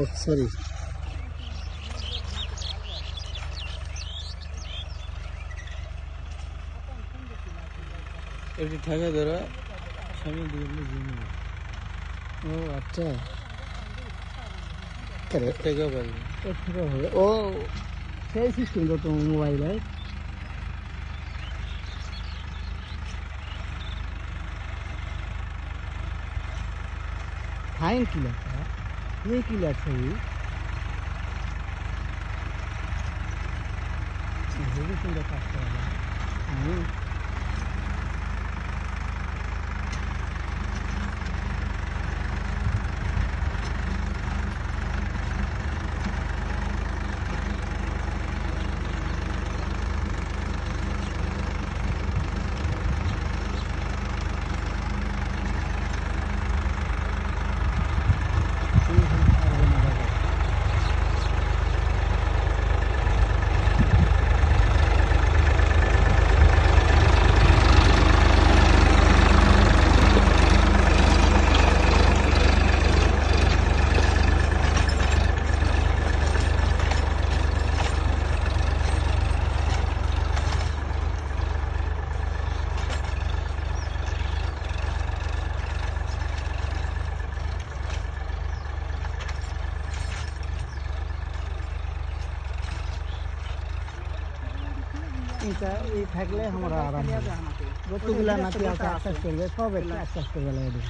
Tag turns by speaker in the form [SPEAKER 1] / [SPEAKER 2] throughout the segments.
[SPEAKER 1] ও sorry
[SPEAKER 2] এটি ঠেকা ধরা সামনে
[SPEAKER 1] ও আচ্ছা।
[SPEAKER 2] ঠেকা
[SPEAKER 1] ও সেই সিস্টেম তো তোমার মোবাইলের ফাইন কি লাগে ये किया था ये हेवी सुंदर काज करा हम्म এটা এই থাকলে আমরা আরাম হবে যতগুলা নাতি আছে আশ্বাস করবে সব একটা আশ্বাস করবে লাগে দেবে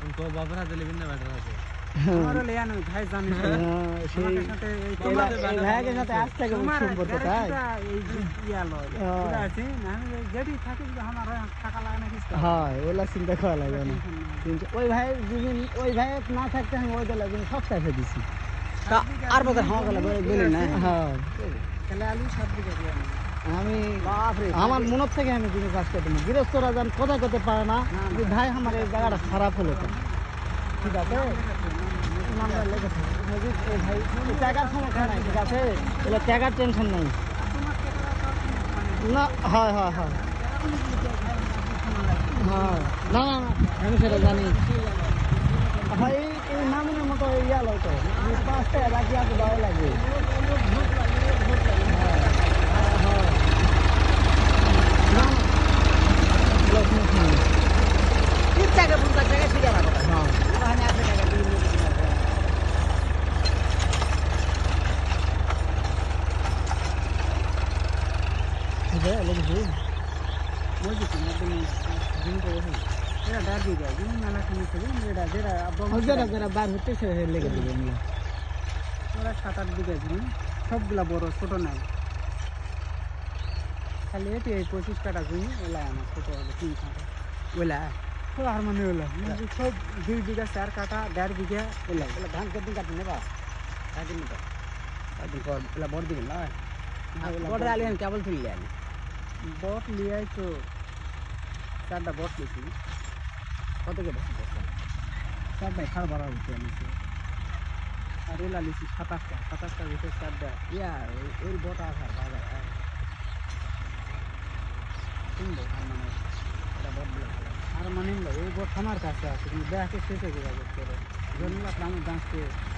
[SPEAKER 2] উনকো বাপের হাতে লেবেন না ব্যাটার হাতে
[SPEAKER 1] হ্যাঁ, সেই এই ভা- এই ভাইয়ের সাথে আজ থেকে সম্পর্ক তাই হ্যাঁ ওগুলা চিন্তা করা লাগে না কিন্তু ওই ভাই দুদিন ওই ভাই না থাকতে আমি ওই দলে সব চাষে দিছি আর বোধহয় হাওয়া গেলে বলি না হ্যাঁ আমি আমার মনের থেকে আমি জিনিস কাজ করতে না। গৃহস্থরা যেন কথা করতে পারে না ভাই আমার এই জায়গাটা খারাপ হলো ঠিক আছে? টাকার সমস্যা নাই ঠিক আছে? এগুলো টাকার টেনশন নেই। না হয় হয় হয়। হ্যাঁ। না না আমি সেটা জানি। ভাই এই মামিনের মতো ইয়া লোক পাঁচটা রাখি আছে ভয় লাগে হ্যাঁ, হ্যাঁ। না, না। লোক মুখ নেই। হ্যাঁ। ঠিক আছে, লেগেছে? ও যারা যারা বার হচ্ছে সে লেগে দেবে এমনি।
[SPEAKER 3] সাত আট বিঘা জমি সবগুলা বড় ছোট নাই খালি এটি এই পঁচিশ কাটা জমি ওলা আমার ছোট হলো তিন কাটা ওলা সব আর মানে ওলা মানে সব দুই বিঘা চার কাটা দেড় বিঘা ওলা
[SPEAKER 1] এগুলো ধান কেটে কাটে নেবা
[SPEAKER 3] একদিন তো একদিন পর ওলা বড় দিবেন না
[SPEAKER 1] বড় আলি আমি কেবল তুললে আমি
[SPEAKER 3] বট লিয়াই তো চারটা বট লিখি
[SPEAKER 1] কত কেটে
[SPEAKER 3] চারটায় খাওয়া বাড়া হচ্ছে আমি। আর এলা লিখি সাতাশটা। সাতাশটার ভিতরে চারটা।
[SPEAKER 1] ইয়া ওই- বটা আসার বাজার
[SPEAKER 3] সুন্দর মানে এটা বট ভালো। আর মানে এই বট আমার কাছে আছে কিন্তু ব্যাকে শেষ যাবে করে জন্য আমি ডান্স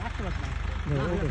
[SPEAKER 3] একশো বার ডান্স
[SPEAKER 1] ওকে